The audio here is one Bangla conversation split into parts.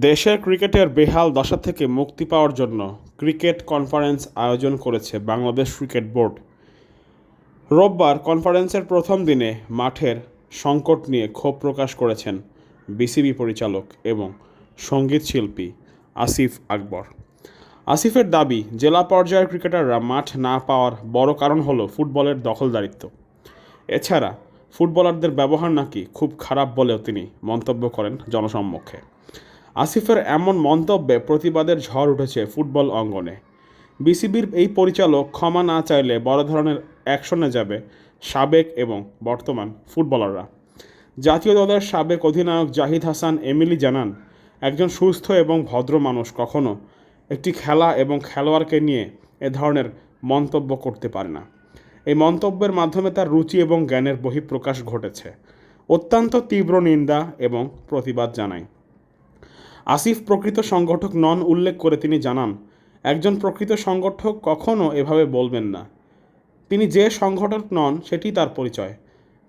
দেশের ক্রিকেটের বেহাল দশা থেকে মুক্তি পাওয়ার জন্য ক্রিকেট কনফারেন্স আয়োজন করেছে বাংলাদেশ ক্রিকেট বোর্ড। রোববার কনফারেন্সের প্রথম দিনে মাঠের সংকট নিয়ে ক্ষোভ প্রকাশ করেছেন বিসিবি পরিচালক এবং সংগীত শিল্পী আসিফ আকবর। আসিফের দাবি, জেলা পর্যায়ের ক্রিকেটাররা মাঠ না পাওয়ার বড় কারণ হলো ফুটবলের দখলদারিত্ব। এছাড়া ফুটবলারদের ব্যবহার নাকি খুব খারাপ বলেও তিনি মন্তব্য করেন জনসম্মুখে। আসিফের এমন মন্তব্যে প্রতিবাদের ঝড় উঠেছে ফুটবল অঙ্গনে। বিসিবির এই পরিচালক ক্ষমা না চাইলে বড় ধরনের অ্যাকশনে যাবে সাবেক এবং বর্তমান ফুটবলাররা। জাতীয় দলের সাবেক অধিনায়ক জাহিদ হাসান এমিলি জানান, একজন সুস্থ এবং ভদ্র মানুষ কখনো একটি খেলা এবং খেলোয়াড়কে নিয়ে এ ধরনের মন্তব্য করতে পারে না। এই মন্তব্যের মাধ্যমে তার রুচি এবং জ্ঞানের বহিঃপ্রকাশ ঘটেছে। অত্যন্ত তীব্র নিন্দা এবং প্রতিবাদ জানায়। আসিফ প্রকৃত সংগঠক নন উল্লেখ করে তিনি জানান, একজন প্রকৃত সংগঠক কখনও এভাবে বলবেন না। তিনি যে সংগঠক নন, সেটি তার পরিচয়।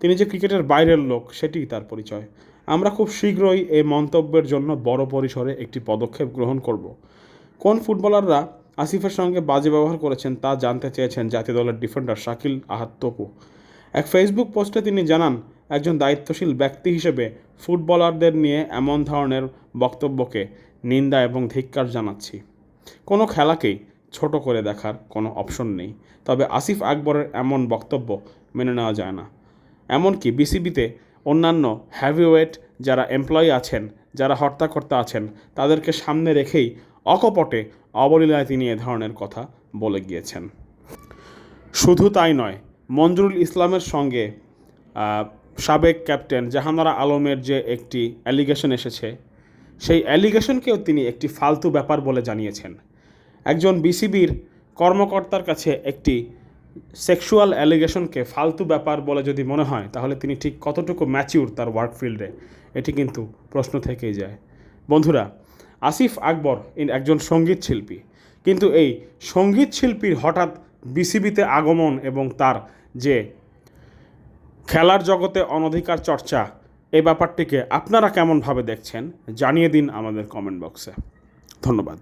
তিনি যে ক্রিকেটের বাইরের লোক সেটিই তার পরিচয়। আমরা খুব শীঘ্রই এই মন্তব্যের জন্য বড় পরিসরে একটি পদক্ষেপ গ্রহণ করব। কোন ফুটবলাররা আসিফের সঙ্গে বাজে ব্যবহার করেছেন তা জানতে চেয়েছেন জাতীয় দলের ডিফেন্ডার শাকিল আহাত তপু। এক ফেসবুক পোস্টে তিনি জানান একজন দায়িত্বশীল ব্যক্তি হিসেবে ফুটবলারদের নিয়ে এমন ধরনের বক্তব্যকে নিন্দা এবং ধিক্কার জানাচ্ছি। কোনো খেলাকেই ছোট করে দেখার কোনো অপশন নেই। তবে আসিফ আকবরের এমন বক্তব্য মেনে নেওয়া যায় না। এমনকি বিসিবিতে অন্যান্য হ্যাভিওয়েট যারা এমপ্লয়ি আছেন, যারা হর্তাকর্তা আছেন, তাদেরকে সামনে রেখেই অকপটে অবলীলায় তিনি এ ধরনের কথা বলে গিয়েছেন। শুধু তাই নয়, মঞ্জুরুল ইসলামের সঙ্গে সাবেক ক্যাপ্টেন জাহানারা আলমের যে একটি অ্যালিগেশন এসেছে, সেই অ্যালিগেশনকেও তিনি একটি ফালতু ব্যাপার বলে জানিয়েছেন। একজন বিসিবির কর্মকর্তার কাছে একটি সেক্সুয়াল অ্যালিগেশনকে ফালতু ব্যাপার বলে যদি মনে হয়, তাহলে তিনি ঠিক কতটুকু ম্যাচিউর তার ওয়ার্ক ফিল্ডে? এটি কিন্তু প্রশ্ন থেকেই যায়। বন্ধুরা, আসিফ আকবর ইন একজন সংগীত শিল্পী। কিন্তু এই সংগীত শিল্পীর হঠাৎ বিসিবিতে আগমন এবং তার যে খেলার জগতে অনধিকার চর্চা, এই ব্যাপারটিকে আপনারা কেমনভাবে দেখছেন, জানিয়ে দিন আমাদের কমেন্ট বক্সে। ধন্যবাদ।